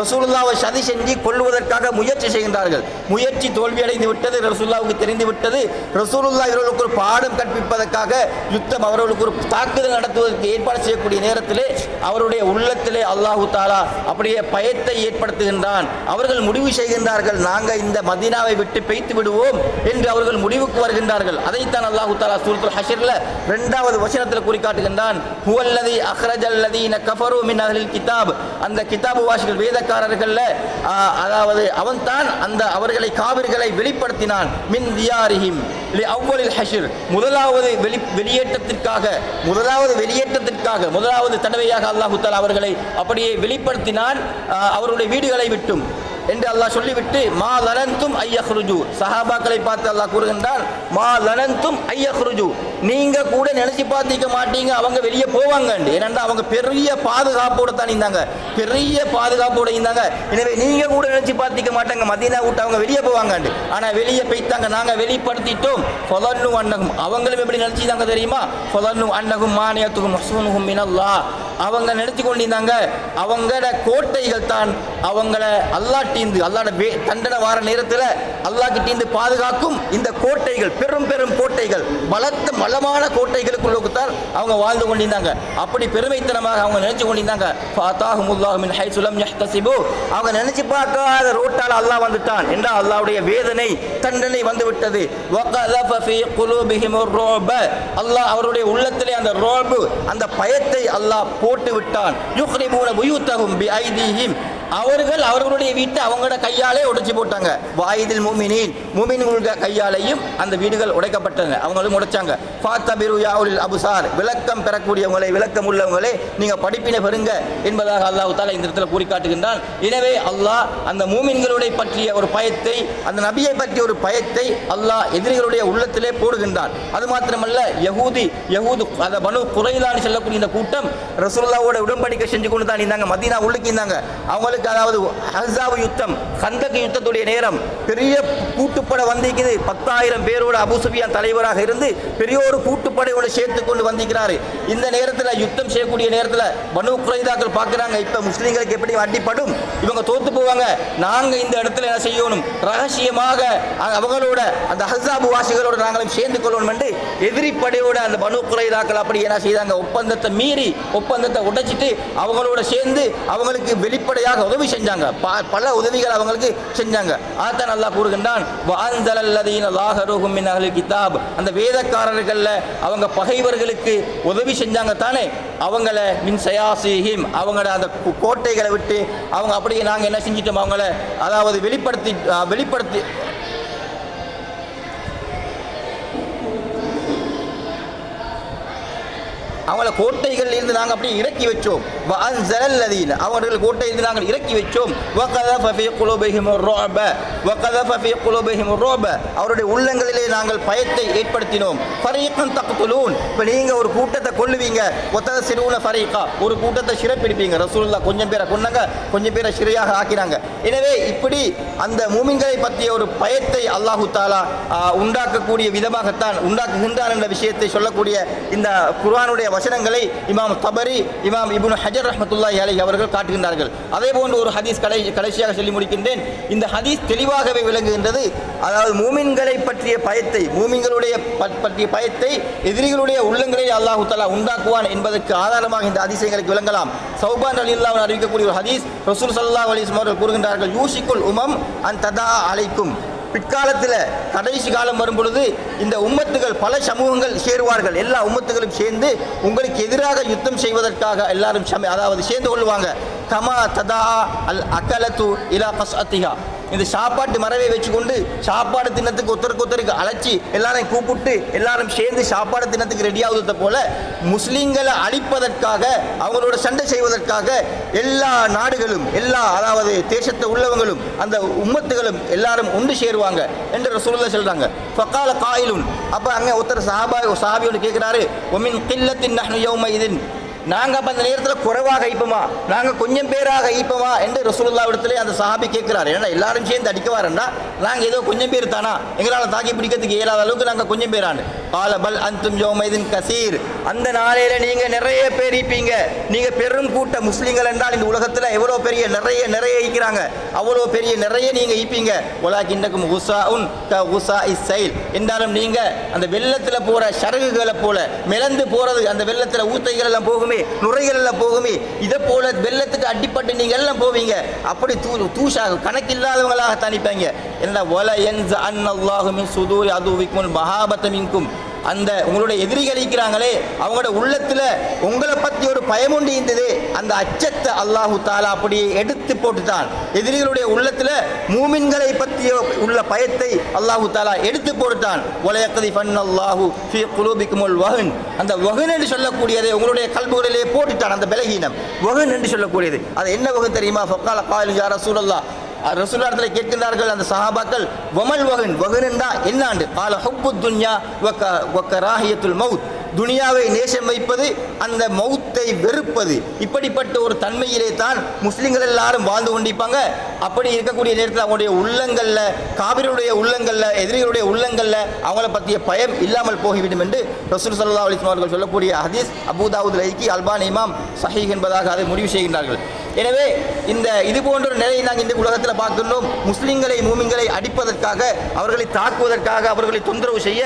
ரசூல்லாவை சதி செஞ்சு கொள்வதற்காக முயற்சி செய்கின்றார்கள். முயற்சி தோல்வியடைந்து விட்டது ரசூல்லாவுக்கு தெரிந்து விட்டது. ரசூலுல்லா இவர்களுக்கு ஒரு பாடம் கற்பிப்பதற்காக யுத்தம் அவர்களுக்கு ஒரு தாக்குதல் நடத்துவதற்கு ஏற்பாடு செய்யக்கூடிய நேரத்திலே அவருடைய உள்ளத்திலே அல்லாஹு தாலா அப்படியே பயத்தை ஏற்படுத்துகின்றான். அவர்கள் முடிவு செய்கின்றார்கள் நாங்கள் இந்த மதீனாவை விட்டு பெய்த்து விடுவோம் என்று அவர்கள் முடிவுக்கு வருகின்றார்கள். அதைத்தான் அல்லாஹு தாலா சூரத்துல் ஹஷர்ல இரண்டாவது வசனத்தில் குறிக்காட்டுகின்றான் ஹுவல்லதி அஹ்ரஜல்லதி கஃபரு மின் அஹ்லில் கிதாப். அந்த கிதாபு வாசிகள் வேதக்காரர்கள்ல அதாவது அவன்தான் அந்த அவர்களை காவிர்களை வெளிப்படுத்தினான். மின் தியாரிஹிம். லி அவ்வலில் ஹஷர். முதலாவது வெளி வெளியேற்றத்திற்காக முதலாவது வெளியேற்றத்திற்காக முதலாவது தடவையாக அல்லாஹுத்தால் அவர்களை அப்படியே வெளிப்படுத்தினான் அவருடைய வீடுகளை விட்டும். என்று அல்லாஹ் சொல்லிவிட்டு மா லனந்தும் ஐயஹ்ருஜு. சஹாபாக்களை பார்த்து அல்லாஹ் கூறுகின்றான் மா லனந்தும் ஐயஹ்ருஜு. நீங்கள் கூட நினைச்சு பார்த்திக்க மாட்டீங்க. அவங்க வெளியே போவாங்கண்டு. ஏனென்றா அவங்க பெரிய பாதுகாப்போடு தான் இருந்தாங்க. பெரிய பாதுகாப்போடு இருந்தாங்க. எனவே நீங்கள் கூட நினைச்சு பார்த்திக்க மாட்டாங்க. மதீனா விட்டு அவங்க வெளியே போவாங்கண்டு. ஆனால் வெளியே போய்த்தாங்க. நாங்கள் வெளிப்படுத்திட்டோம். ஃபதன்னு அன்னகும் அவங்களும் எப்படி நினைச்சிருந்தாங்க தெரியுமா? ஃபதன்னு அன்னகும் மானியத்துக்கும் மசூனுகும் மினல்லா. அவங்க நினைச்சு கொண்டிருந்தாங்க. அவங்களோட கோட்டைகள் தான் அவங்கள அல்லாட்டீந்து அல்லாட வே தண்டனை வார நேரத்தில் அல்லாஹ் பாதுகாக்கும் இந்த கோட்டைகள். பெரும் பெரும் கோட்டைகள். பலத்த பலமான கோட்டைகளுக்குள்ளோக்குத்தான் அவங்க வாழ்ந்து கொண்டிருந்தாங்க. அப்படி பெருமைத்தனமாக அவங்க நினைச்சு கொண்டிருந்தாங்க. பாத்தாஹுமுல்லாஹுமின் ஹை அவங்க நினைச்சு பார்க்காத ரோட்டால் அல்லாஹ் வந்துட்டான். என்றால் அல்லாஹ்வுடைய வேதனை தண்டனை வந்துவிட்டது. வகலஃப ஃபீ குலூபிஹிம் ரோப. அல்லாஹ் அவருடைய உள்ளத்திலே அந்த ரோபு அந்த பயத்தை அல்லாஹ் போட்டு விட்டான் யுஹ்ரிபூன புயூத்தஹும் பி ஐதீஹிம். அவர்கள் அவர்களுடைய வீட்டை அவங்களோட கையாலே உடைச்சி போட்டாங்க. வாயுதில் மூமினின் மூமின்களுடைய கையாலேயும் அந்த வீடுகள் உடைக்கப்பட்டன. அவங்களும் உடைச்சாங்க. ஃபாத்தபிரு யாவுலில் அபுசார் விளக்கம் பெறக்கூடியவங்களை விளக்கம் உள்ளவங்களே நீங்கள் படிப்பினை பெறுங்க என்பதாக அல்லாஹு தாலா இந்த இடத்துல கூறி காட்டுகின்றான். எனவே அல்லாஹ் அந்த மூமின்களுடைய பற்றிய ஒரு பயத்தை அந்த நபியை பற்றிய ஒரு பயத்தை அல்லாஹ் எதிரிகளுடைய உள்ளத்திலே போடுகின்றான். அது மாத்திரமல்ல யகூதி யகூது அந்த பனு குறையிலான்னு சொல்லக்கூடிய இந்த கூட்டம் ரசூல்லாவோட உடன்படிக்கை செஞ்சு கொண்டு தான் இருந்தாங்க. மதீனா உள்ளுக்கு இருந்தாங்க. அவங்களுக்கு அதாவது ஹசாவு யுத்தம் கந்தக்கு யுத்தத்துடைய நேரம். பெரிய கூட்டுப்படை வந்திருக்குது. பத்தாயிரம் பேரோட அபூ தலைவராக இருந்து பெரிய ஒரு கூட்டுப்படையோட சேர்த்து கொண்டு வந்திருக்கிறாரு. இந்த நேரத்தில் யுத்தம் செய்யக்கூடிய நேரத்தில் பனு குறைதாக்கள் பார்க்குறாங்க. இப்போ முஸ்லீம்களுக்கு எப்படி அடிப்படும் இவங்க தோத்து போவாங்க. நாங்கள் இந்த இடத்துல என்ன செய்யணும்? ரகசியமாக அவங்களோட அந்த ஹசாபு வாசிகளோட நாங்களும் சேர்ந்து கொள்ளணும் என்று எதிரி படையோட அந்த பனு குறைதாக்கள் அப்படி என்ன செய்தாங்க? ஒப்பந்தத்தை மீறி ஒப்பந்தத்தை உடைச்சிட்டு அவங்களோட சேர்ந்து அவங்களுக்கு வெளிப்படையாக உதவி செஞ்சாங்க. பல உதவிகள் அவங்களுக்கு செஞ்சாங்க. அதான் அல்லாஹ் கூறுகின்றான் கிதாப். அந்த வேதக்காரர்கள்ல அவங்க பகைவர்களுக்கு உதவி செஞ்சாங்க தானே. அவங்கள மின் சயாசிஹிம் அவங்கள அந்த கோட்டைகளை விட்டு அவங்க அப்படியே நாங்க என்ன செஞ்சிட்டோம் அவங்கள? அதாவது வெளிப்படுத்தி வெளிப்படுத்தி. கோட்டைகளில் இருந்து நாங்கள் அப்படியே இறக்கி வச்சோம். அன்சலல்லதீன அவர்கள் கோட்டையிலிருந்து நாங்கள் இறக்கி வச்சோம். வக்கதஃப ஃபி குலூபிஹிம் ரோப. வக்கதஃப ஃபி குலூபிஹிம் ரோப. அவருடைய உள்ளங்களிலே நாங்கள் பயத்தை ஏற்படுத்தினோம். ஃபரீக்கன் தக்துலூன். இப்போ நீங்கள் ஒரு கூட்டத்தை கொள்ளுவீங்க ஒத்தத சிறுவுன ஃபரீக்கா ஒரு கூட்டத்தை சிறப்பிடுப்பீங்க. ரசூல்லா கொஞ்சம் பேரை கொண்டாங்க கொஞ்சம் பேரை சிறையாக ஆக்கினாங்க. எனவே இப்படி அந்த மூமின்களை பற்றிய ஒரு பயத்தை அல்லாஹு தாலா உண்டாக்கக்கூடிய விதமாகத்தான் உண்டாக்குகின்றான் என்ற விஷயத்தை சொல்லக்கூடிய இந்த குர்ஆனுடைய வசனங்கள் இமாம் தபரி இமாம் இபுன் ஹஜர் ரஹமத்துல்லாஹி அலைஹி அவர்கள் காட்டுகின்றார்கள். அதே போன்று ஒரு ஹதீஸ் கடை கடைசியாக சொல்லி முடிக்கின்றேன். இந்த ஹதீஸ் தெளிவாகவே விளங்குகின்றது. அதாவது மூமின்களை பற்றிய பயத்தை மூமின்களுடைய பற்றிய பயத்தை எதிரிகளுடைய உள்ளங்களில் அல்லாஹு தலா உண்டாக்குவான் என்பதற்கு ஆதாரமாக இந்த அதிசயங்களுக்கு விளங்கலாம். சௌபான் அலி அல்லாஹ் அறிவிக்கக்கூடிய ஒரு ஹதீஸ் ரசூல் சல்லா அலைஹி அவர்கள் கூறுகின்றார்கள் யூசிக்குல் உமம் அன் ததா அலைக்கும். பிற்காலத்தில் கடைசி காலம் வரும் பொழுது இந்த உம்மத்துகள் பல சமூகங்கள் சேருவார்கள். எல்லா உம்மத்துகளும் சேர்ந்து உங்களுக்கு எதிராக யுத்தம் செய்வதற்காக எல்லாரும் அதாவது சேர்ந்து கொள்வாங்க கமா ததா அல் அகலத்து இலா கஸ்அத்திஹா. இந்த சாப்பாட்டு மரவை வச்சுக்கொண்டு சாப்பாடு தின்னத்துக்கு ஒருத்தருக்கு ஒருத்தருக்கு அழைச்சி எல்லாரையும் கூப்பிட்டு எல்லாரும் சேர்ந்து சாப்பாடு தின்னத்துக்கு ரெடி ஆகுறத போல முஸ்லீம்களை அழிப்பதற்காக அவங்களோட சண்டை செய்வதற்காக எல்லா நாடுகளும் எல்லா அதாவது தேசத்தை உள்ளவங்களும் அந்த உம்மத்துகளும் எல்லாரும் ஒன்று சேருவாங்க என்ற ரசூலுல்லாஹ் சொல்றாங்க. ஃபகால காயிலும் அப்ப அங்க ஒருத்தர் சாபா சாபியோடு கேட்கிறாரு ஒமின் கில்லத்தின் நஹ்னு யௌம நாங்கள் அப்போ அந்த நேரத்தில் குறைவாக ஐப்போமா நாங்கள் கொஞ்சம் பேராக ஐப்போமா என்று ரசூலுல்லா இடத்துல அந்த சஹாபி கேட்கிறார். ஏன்னா எல்லாரும் சேர்ந்து அடிக்கவாருன்னா நாங்கள் ஏதோ கொஞ்சம் பேர் தானா? எங்களால் தாக்கி பிடிக்கிறதுக்கு இயலாத அளவுக்கு நாங்கள் கொஞ்சம் பேரான்னு. பால பல் அந்தும் யோமைதின் கசீர். அந்த நாளையில் நீங்கள் நிறைய பேர் ஈப்பீங்க நீங்கள் பெரும் கூட்ட முஸ்லீம்கள் என்றால் இந்த உலகத்தில் எவ்வளோ பெரிய நிறைய நிறைய ஈக்கிறாங்க அவ்வளோ பெரிய நிறைய நீங்கள் ஈப்பீங்க உலாக்கிண்டக்கும் உசா உன் க உசா இஸ் சைல். என்றாலும் நீங்கள் அந்த வெள்ளத்தில் போகிற சரகுகளை போல மிளந்து போகிறது அந்த வெள்ளத்தில் ஊத்தைகள் எல்லாம் போகுமே நுரைகள் எல்லாம் போகுமே. இதை போல வெள்ளத்துக்கு அடிப்பட்டு நீங்க எல்லாம் போவீங்க. அப்படி தூ தூஷாக கணக்கில்லாதவங்களாக தனிப்பாங்க என்ன ஒல என் அன்னல்லாஹு மின் சுதூரி அதுவிக்கும் மகாபத்தமின்கும் அந்த உங்களுடைய எதிரிகள் இருக்கிறாங்களே அவங்களோட உள்ளத்துல உங்களை பத்தி ஒரு பயம் உண்டு இருந்தது. அந்த அச்சத்தை அல்லாஹு தாலா அப்படியே எடுத்து போட்டுட்டான். எதிரிகளுடைய உள்ளத்துல மூமின்களை பற்றிய உள்ள பயத்தை அல்லாஹு தாலா எடுத்து போட்டுட்டான். ஒலையக்கதி ஃபன் அல்லாஹு ஃபி குலூபிக்குமுல் வஹன். அந்த வகுன் என்று சொல்லக்கூடியதை உங்களுடைய கல்புகளிலே போட்டுட்டான் அந்த பலகீனம். வகுன் என்று சொல்லக்கூடியது. அது என்ன வகு தெரியுமா? ஃபக்கால காலு யா சூழல்லா ரசூலாரத்தில் கேட்கின்றார்கள் அந்த சஹாபாக்கள் வமல் வகன் வகன் என்றா என்னாண்டு ஆல ஹப்பு துன்யா ஒக்க ஒக்க ராகியத்துல் மவுத். துனியாவை நேசம் வைப்பது அந்த மௌத்தை வெறுப்பது. இப்படிப்பட்ட ஒரு தன்மையிலே தான் முஸ்லீம்கள் எல்லாரும் வாழ்ந்து கொண்டிருப்பாங்க. அப்படி இருக்கக்கூடிய நேரத்தில் அவங்களுடைய உள்ளங்களில் காவிரியுடைய உள்ளங்களில் எதிரிகளுடைய உள்ளங்களில் அவங்கள பற்றிய பயம் இல்லாமல் போகிவிடும் என்று ரசூல் சல்லா அலிஸ்லாம் அவர்கள் சொல்லக்கூடிய ஹதீஸ் அபுதாவுத் லைக்கி அல்பான் இமாம் சஹீக் என்பதாக அதை முடிவு செய்கின்றார்கள். எனவே இந்த இது போன்ற நிலையை நாங்கள் இந்த உலகத்தில் பார்க்கின்றோம். முஸ்லிம்களை மூமிங்களை அடிப்பதற்காக அவர்களை தாக்குவதற்காக அவர்களை தொந்தரவு செய்ய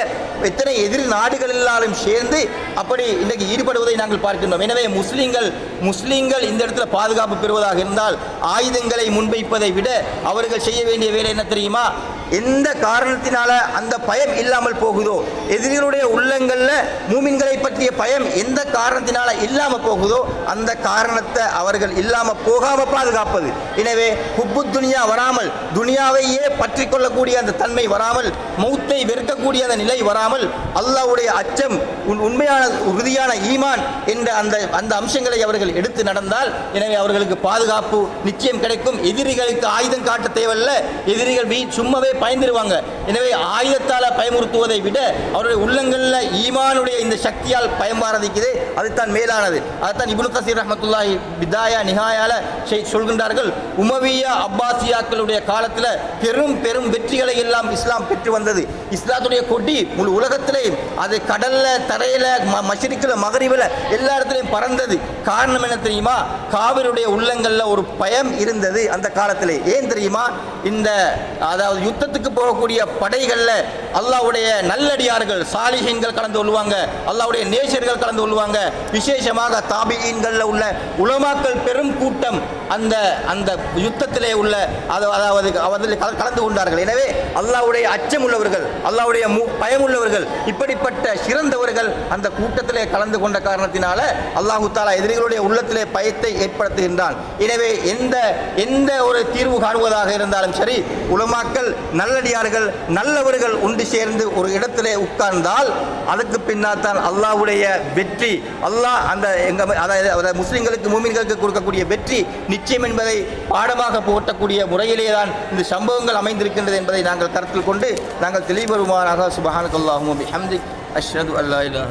எத்தனை எதிர் நாடுகள் எல்லாரும் சேர்ந்து அப்படி இன்றைக்கு ஈடுபடுவதை நாங்கள் பார்க்கின்றோம். எனவே முஸ்லிம்கள் முஸ்லிம்கள் இந்த இடத்துல பாதுகாப்பு பெறுவதாக இருந்தால் ஆயுதங்களை முன்வைப்பதை விட அவர்கள் செய்ய வேண்டிய வேலை என்ன தெரியுமா? எந்த காரணத்தினால அந்த பயம் இல்லாமல் போகுதோ எதிரிகளுடைய உள்ளங்கள்ல மூமின்களை பற்றிய பயம் எந்த காரணத்தினால இல்லாமல் போகுதோ அந்த காரணத்தை அவர்கள் இல்லாமல் போகாம பாதுகாப்பது. எனவே ஹுப்பு துனியா வராமல் துனியாவையே பற்றி கொள்ளக்கூடிய அந்த தன்மை வராமல் மௌத்தை வெறுக்கக்கூடிய அந்த நிலை வராமல் அல்லாஹ்வுடைய அச்சம் உன் உண்மையான உறுதியான ஈமான் என்ற அந்த அந்த அம்சங்களை அவர்கள் எடுத்து நடந்தால் எனவே அவர்களுக்கு பாதுகாப்பு நிச்சயம் கிடைக்கும். எதிரிகளுக்கு ஆயுதம் காட்ட தேவையில்ல. எதிரிகள் வீ சும்மாவே பயந்துருவாங்க. எனவே ஆயுதத்தால் பயமுறுத்துவதை விட அவருடைய உள்ளங்களில் ஈமானுடைய இந்த சக்தியால் பயம்பாரதிக்குது. அதுதான் மேலானது. அதுதான் இப்னு கசீர் ரஹமத்துல்லாஹி பிதாயா நிகாயால சொல்கின்றார்கள் உமவியா அப்பாசியாக்களுடைய காலத்தில் பெரும் பெரும் வெற்றிகளை எல்லாம் இஸ்லாம் பெற்று வந்தது. இஸ்லாத்துடைய கொடி முழு உலகத்திலேயும் அது கடல்ல தரையில ம- மஷரிக்கில் மகரிவில் எல்லா இடத்துலையும் பறந்தது. காரணம் என்ன தெரியுமா? காவிரியுடைய உள்ளங்களில் ஒரு பயம் இருந்தது அந்த காலத்திலே. ஏன் தெரியுமா? இந்த அதாவது யுத்தத்துக்கு போகக்கூடிய படைகளில் அல்லாவுடைய நல்லடியார்கள் சாலிஹீன்கள் கலந்து கொள்வாங்க. அல்லாவுடைய நேசர்கள் கலந்து கொள்வாங்க. விசேஷமாக தாபியீன்கள்ல உள்ள உலமாக்கள் பெரும் கூட்டம் அந்த அந்த யுத்தத்திலே உள்ள அது- அதாவது அவர்கள் கலந்து கொண்டார்கள். எனவே அல்லாவுடைய அச்சம் உள்ளவர்கள் அல்லாவுடைய மு- இப்படிப்பட்ட சிறந்தவர்கள் அந்த கூட்டத்திலே கலந்து கொண்ட காரணத்தினால அல்லாஹு தாலா எதிரிகளுடைய உள்ளத்திலே பயத்தை ஏற்படுத்துகின்றான். எனவே எந்த எந்த ஒரு தீர்வு காணுவதாக இருந்தாலும் சரி உலமாக்கள் நல்லடியார்கள் நல்லவர்கள் உண்டு ஒன்று சேர்ந்து ஒரு இடத்திலே உட்கார்ந்தால் அதுக்கு பின்னால் தான் அல்லாவுடைய வெற்றி. அல்லாஹ் அந்த எங்கள் அதாவது முஸ்லீம்களுக்கு மூமின்களுக்கு கொடுக்கக்கூடிய வெற்றி நிச்சயம் என்பதை பாடமாக போட்டக்கூடிய முறையிலே தான் இந்த சம்பவங்கள் அமைந்திருக்கின்றது என்பதை நாங்கள் கருத்தில் கொண்டு நாங்கள் தெளிவுபெறுமாறாக சுபஹானக்கல்லாஹும் பிஹம்திக் அஷ்ரது அல்லா